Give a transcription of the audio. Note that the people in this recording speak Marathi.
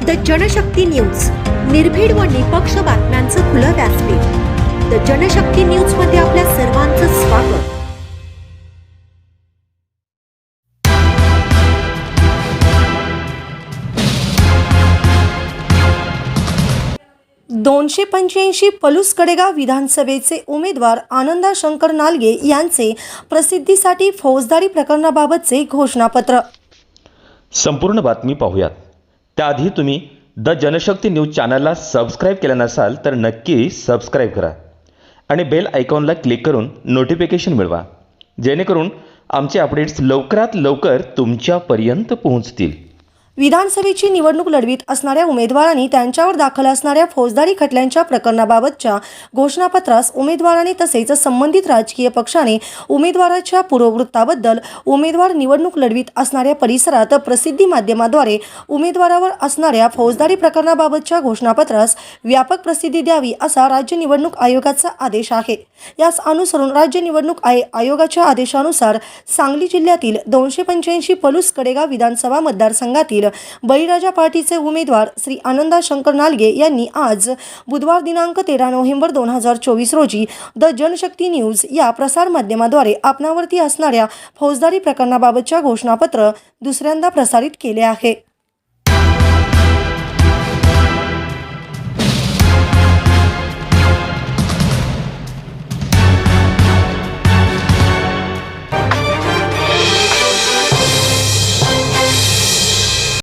The Janshakti news. निर्भीड व निपक्ष बातम्यांचं खुलं व्यासपीठ. द जनशक्ती न्यूजमध्ये आपल्या सर्वांचं स्वागत. दोनशे पंच्याऐंशी पलूस कडेगाव विधानसभेचे उमेदवार आनंदा शंकर नालगे यांचे प्रसिद्धीसाठी फौजदारी प्रकरणाबाबतचे घोषणापत्र. संपूर्ण बातमी पाहूयात. त्याआधी तुम्ही द जनशक्ती न्यूज चॅनलला सबस्क्राईब केलं नसाल तर नक्की सबस्क्राईब करा. आणि बेल आयकॉनला क्लिक करून नोटिफिकेशन मिळवा. जेणेकरून आमचे अपडेट्स लवकरात लवकर तुमच्यापर्यंत पोहोचतील. विधानसभेची निवडणूक लढवीत असणाऱ्या उमेदवारांनी त्यांच्यावर दाखल असणाऱ्या फौजदारी खटल्यांच्या प्रकरणाबाबतच्या घोषणापत्रास उमेदवाराने तसेच संबंधित राजकीय पक्षाने उमेदवाराच्या पूर्ववृत्ताबद्दल उमेदवार निवडणूक लढवीत असणाऱ्या परिसरात प्रसिद्धी माध्यमाद्वारे उमेदवारावर असणाऱ्या फौजदारी प्रकरणाबाबतच्या घोषणापत्रास व्यापक प्रसिद्धी द्यावी असा राज्य निवडणूक आयोगाचा आदेश आहे. यास अनुसरून राज्य निवडणूक आय आयोगाच्या आदेशानुसार सांगली जिल्ह्यातील दोनशे पंच्याऐंशी पलूस कडेगाव विधानसभा मतदारसंघातील बळीराजा पार्टीचे उमेदवार श्री आनंदा शंकर नालगे यांनी आज बुधवार दिनांक तेरा नोव्हेंबर दोन हजार चोवीस रोजी द जनशक्ती न्यूज या प्रसारमाध्यमाद्वारे आपणावरती असणाऱ्या फौजदारी प्रकरणाबाबतच्या घोषणापत्र दुसऱ्यांदा प्रसारित केले आहे.